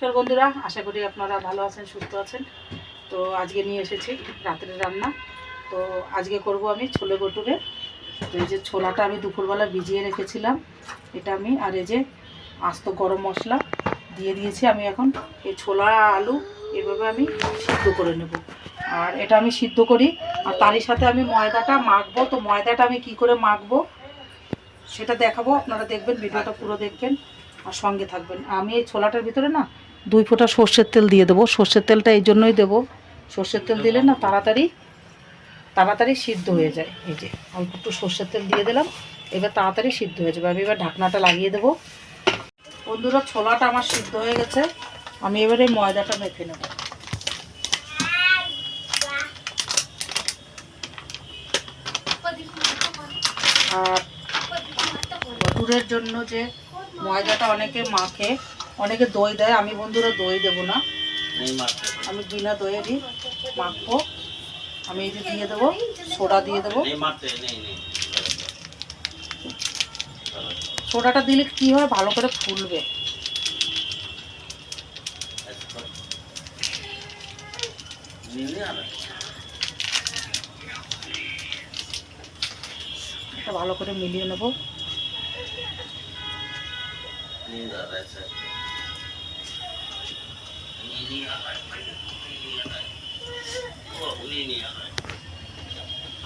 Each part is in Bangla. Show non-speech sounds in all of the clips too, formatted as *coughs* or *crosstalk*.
নমস্কার বন্ধুরা, আশা করি আপনারা ভালো আছেন, সুস্থ আছেন। তো আজকে নিয়ে এসেছি রাতের রান্না। তো আজকে করব আমি ছোলে বটুরে তো এই যে ছোলাটা আমি দুপুরবেলা ভিজিয়ে রেখেছিলাম, এটা আমি, আর এই যে আস্ত গরম মশলা দিয়ে দিয়েছি আমি এখন। এই ছোলা, আলু এভাবে আমি সিদ্ধ করে নেব। আর এটা আমি সিদ্ধ করি, আর তারই সাথে আমি ময়দাটা মাখবো। তো ময়দাটা আমি কি করে মাখবো সেটা দেখাবো। আপনারা দেখবেন, ভিডিওটা পুরো দেখবেন, আর সঙ্গে থাকবেন। আমি এই ছোলাটার ভিতরে না দুই ফোঁটা সর্ষের তেল দিয়ে দেবো। সর্ষের তেলটা এই জন্যই দেবো। সর্ষের তেল দিলে না তাড়াতাড়ি তাড়াতাড়ি সিদ্ধ হয়ে যায়। এই যে, অল্প একটু সর্ষের তেল দিয়ে দিলাম। এবার তাড়াতাড়ি সিদ্ধ হয়ে যাবে। আমি এবার ঢাকনাটা লাগিয়ে দেবো। বন্ধুরা, ছোলাটা আমার সিদ্ধ হয়ে গেছে। আমি এবারে ময়দাটা মেখে নেব। আর ভটুরের জন্য যে ময়দাটা অনেকে মাখে অনেকে দই দেয় আমি বন্ধুরা দই দেবো না। আমি বিনা দইয়ে দিই মাখবো। আমি এই দিয়ে দেবো সোডা দিয়ে দেবো। সোডাটা দিলে কি হয়? ভালো করে ফুলবে। ভালো করে মিলিয়ে নেব।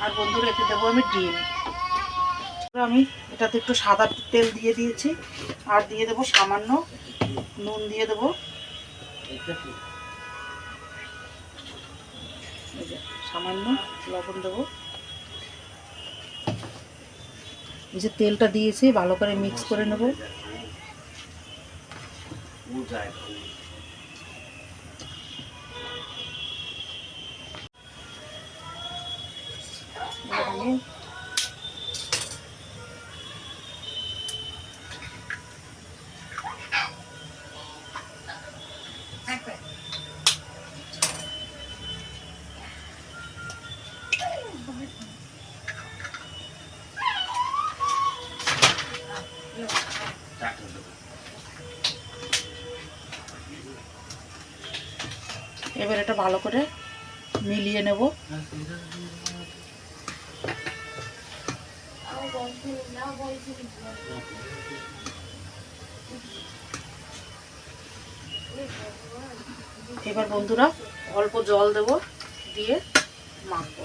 আর বন্ধুরা, এতে দেবো আমি ডিম। আমি এটাতে একটু সাদা তেল দিয়ে দিয়েছি, আর দিয়ে দেবো সামান্য নুন দিয়ে দেবো। সামান্য লবণ দেবো। এই যে তেলটা দিয়েছি, ভালো করে মিক্স করে নেব। এবার এটা ভালো করে মিলিয়ে নেব। এবার বন্ধুরা অল্প জল দেব, দিয়ে মাখবো।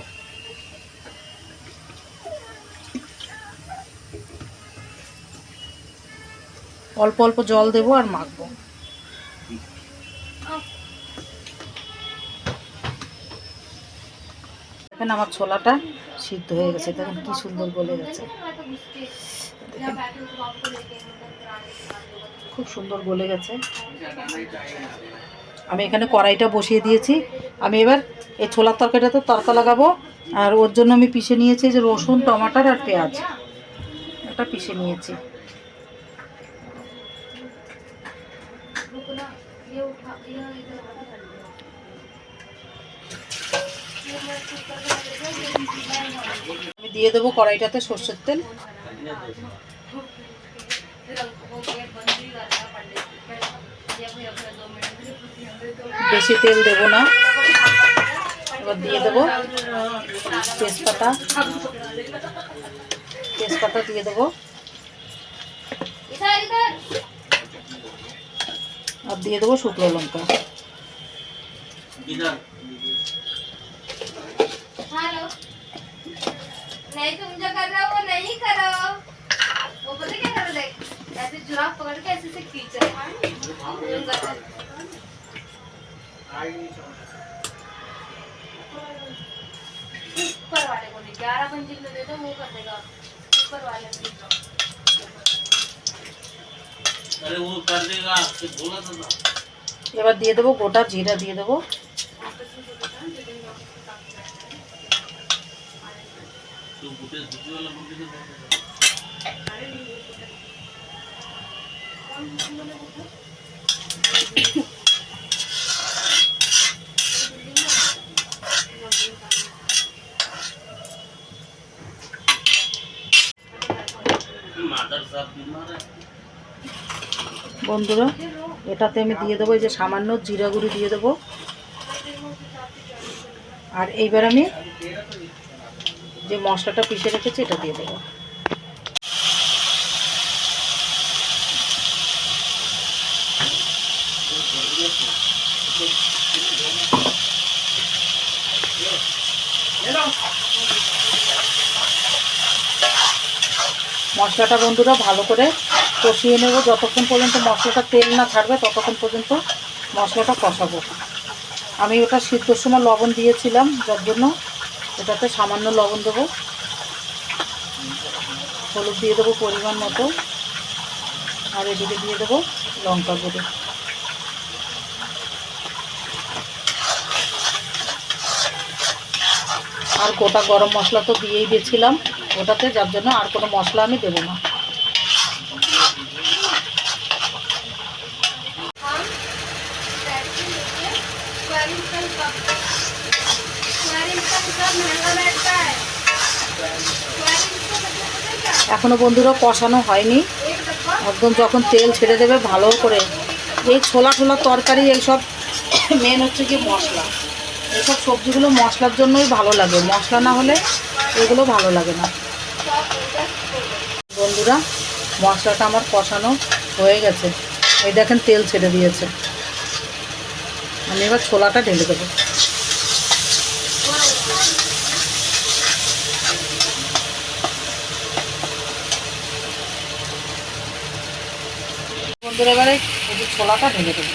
অল্প অল্প জল দেবো আর মাখবো। দেখেন আমার ছোলাটা সিদ্ধ হয়ে গেছে, দেখেন কি সুন্দর গলে গেছে। খুব সুন্দর গলে গেছে। আমি এখানে কড়াইটা বসিয়ে দিয়েছি। আমি এবার এই ছোলার তরকারিটাতে তরকা লাগাবো, আর ওর জন্য আমি পিষে নিয়েছি যে রসুন, টমাটার আর পেঁয়াজ। এটা পিষে নিয়েছি। দিয়ে দেবো কড়াইটাতে সর্ষের তেল। বেশি তেল দেবো না। এবার দিয়ে দেবো তেজপাতা। তেজপাতা দিয়ে দেবো। আর দিয়ে দেবো শুকনো লঙ্কা। नहीं तुम जो कर रहे हो वो नहीं करो। वो पता क्या करो देख ऐसे जुराब पकड़ के ऐसे से खींचे ऊपर वाले को ग्यारह मंजिल में दे दो वो कर देगा। ऊपर वाले को अरे वो कर देगा बोला था ये बात दिए तो वो कोटा जीरा दिए तो वो। तू बुटे बुटे वाला बुटे से बोल मादर साहब बीमार है বন্ধুরা এটাতে আমি দিয়ে দেবো এই যে সামান্য জিরা গুঁড়ি দিয়ে দেবো আর এইবার আমি যে মশলাটা পিষে রেখেছি, এটা দিয়ে দেবো। মশলাটা বন্ধুরা ভালো করে কষিয়ে নেব। যতক্ষণ পর্যন্ত মশলাটা তেল না ছাড়বে, ততক্ষণ পর্যন্ত মশলাটা কষাবো। আমি ওটা সিদ্ধর সময় লবণ দিয়েছিলাম, যার জন্য এটাতে সামান্য লবণ দেবো। হলুদ দিয়ে দেবো পরিমাণ মতো। আর এদিকে দিয়ে দেবো লঙ্কা গুঁড়ো। আর গোটা গরম মশলা তো দিয়েই দিয়েছিলাম। ওটাতে যার জন্য আর কোনো মশলা আমি দেবো না। এখনও বন্ধুরা কষানো হয়নি। একদম যখন তেল ছেড়ে দেবে ভালো করে। এই ছোলা ছোলা তরকারি এইসব মেন *coughs* হচ্ছে কি মশলা। এইসব সবজিগুলো মশলার জন্যই ভালো লাগে। মশলা না হলে এগুলো ভালো লাগে না। বন্ধুরা, মশলাটা আমার কষানো হয়ে গেছে। এই দেখেন তেল ছেড়ে দিয়েছে। আমি এবার ছোলাটা ঢেলে দেবো। বন্ধুরা এবারে ছোলাটা ঢেলে দেবো।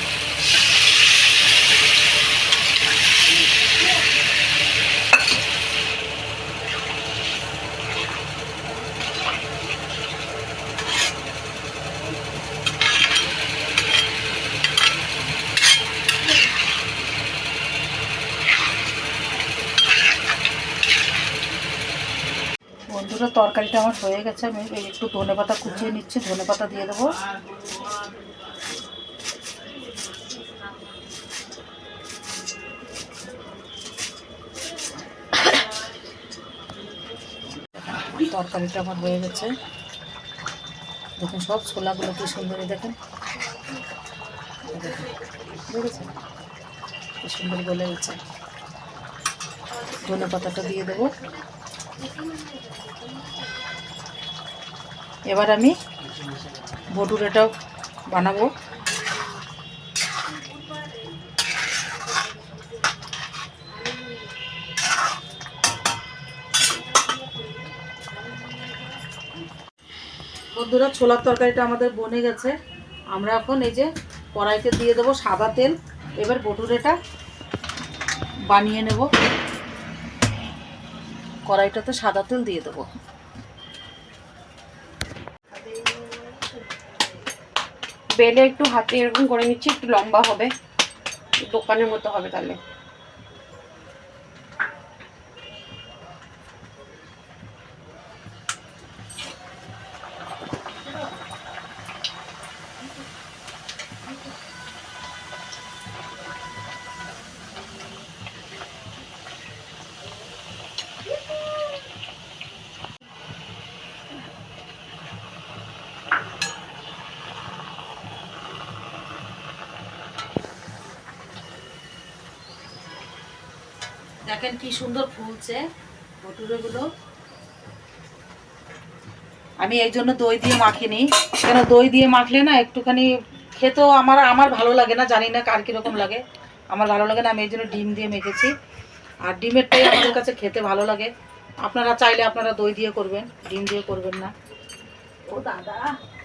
তরকারিটা আমার হয়ে গেছে, আমি একটু ধনে পাতা কুচিয়ে নিচ্ছি ধনে পাতা দিয়ে দেবো। তরকারিটা আমার হয়ে গেছে। দেখুন সব ছোলাগুলো কি সুন্দর, দেখেন। দেখেছেন কি সুন্দর গলে গেছে ধনে পাতাটা দিয়ে দেবো। এবার আমি ভটুরেটাও বানাবো। বন্ধুরা, ছোলার তরকারিটা আমাদের বনে গেছে। আমরা এখন এই যে কড়াইতে দিয়ে দেবো সাদা তেল। এবার বটুরেটা বানিয়ে নেব। কড়াইটাতে সাদা তেল দিয়ে দেবো। বেলে একটু হাতে এরকম করে নিচ্ছি, একটু লম্বা হবে। দোকানের মতো হবে তাহলে। দেখেন কি সুন্দর ফুলছে ভটুরেগুলো আমি এই জন্য দই দিয়ে মাখিনি। কেন দই দিয়ে মাখলে না একটুখানি খেতেও আমার আমার ভালো লাগে না, জানি না কার কীরকম লাগে। আমার ভালো লাগে না, আমি এই জন্য ডিম দিয়ে মেখেছি। আর ডিমেরটাই আমাদের কাছে খেতে ভালো লাগে। আপনারা চাইলে আপনারা দই দিয়ে করবেন, ডিম দিয়ে করবেন না। ও দাদা,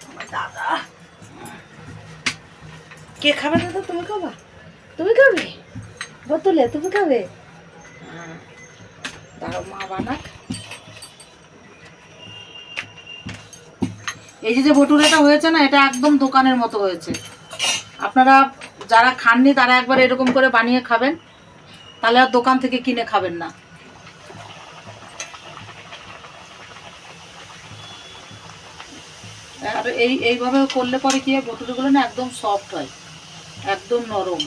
আমার দাদা। কে খাবে দাদা? তুমি খাবা? তুমি খাবে? বোতলে, তুমি খাবে। দাঁড়াও মা বানাক। এই যে যে ভটুরেটা হয়েছে না, এটা একদম দোকানের মতো হয়েছে। আপনারা যারা খাননি, তারা একবার এরকম করে বানিয়ে খাবেন। তাহলে আর দোকান থেকে কিনে খাবেন না। আর এই, এইভাবে করলে পরে কি হয় ভটুরেগুলো না একদম সফট হয়। একদম নরম।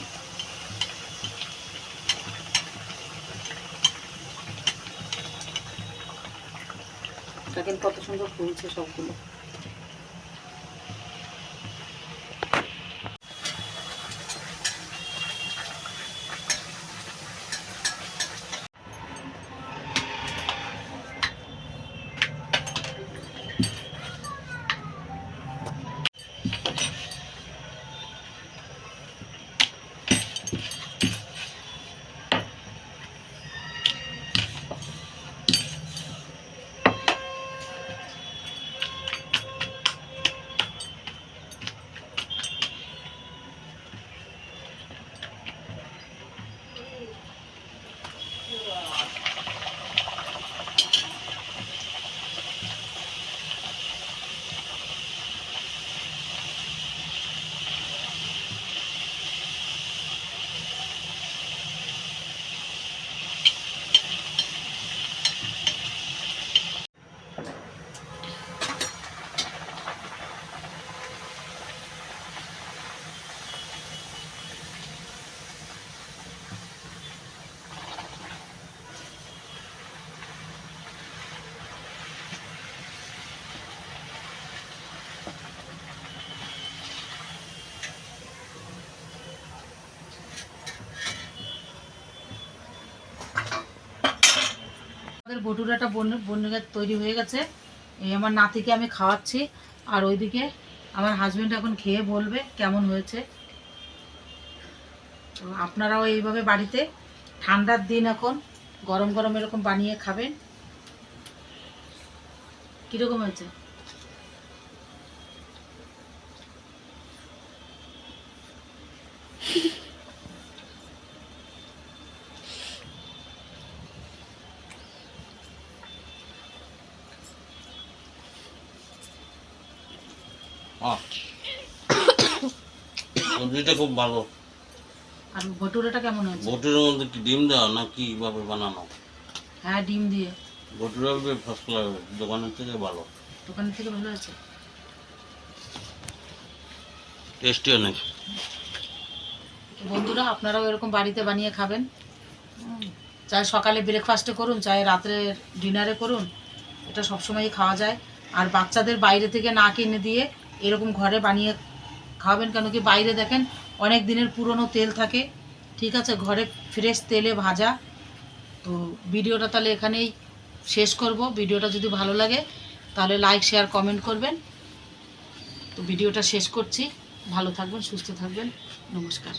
দেখেন কত সুন্দর ফুলছে সবগুলো। ভটুরাটা বন্য বনে তৈরি হয়ে গেছে। এই আমার নাতিকে আমি খাওয়াচ্ছি। আর ওইদিকে আমার হাজব্যান্ড এখন খেয়ে বলবে কেমন হয়েছে। আপনারাও এইভাবে বাড়িতে, ঠান্ডার দিন এখন, গরম গরম এরকম বানিয়ে খাবেন। কীরকম হয়েছে? সবজিটা খুব ভালো। আর ভটুরাটা কেমন হয়েছে? বটুরের মধ্যে কি ডিম দেওয়া না কীভাবে বানানো? হ্যাঁ ডিম দিয়ে। বটুরা ফার্স্ট ক্লাস দোকানের থেকে ভালো। দোকানের থেকে ভালো আছে টেস্টি অনেক। বন্ধুরা আপনারাও এরকম বাড়িতে বানিয়ে খাবেন। চাই সকালে ব্রেকফাস্টে করুন চাই রাত্রে ডিনারে করুন এটা সবসময়ই খাওয়া যায়। আর বাচ্চাদের বাইরে থেকে না কিনে দিয়ে এরকম ঘরে বানিয়ে খাওয়াবেন কেন কি বাইরে দেখেন অনেক দিনের পুরনো তেল থাকে, ঠিক আছে? ঘরে ফ্রেশ তেলে ভাজা। তো ভিডিওটা তাহলে এখানেই শেষ করব। ভিডিওটা যদি ভালো লাগে, তাহলে লাইক শেয়ার কমেন্ট করবেন। তো ভিডিওটা শেষ করছি। ভালো থাকবেন, সুস্থ থাকবেন। নমস্কার।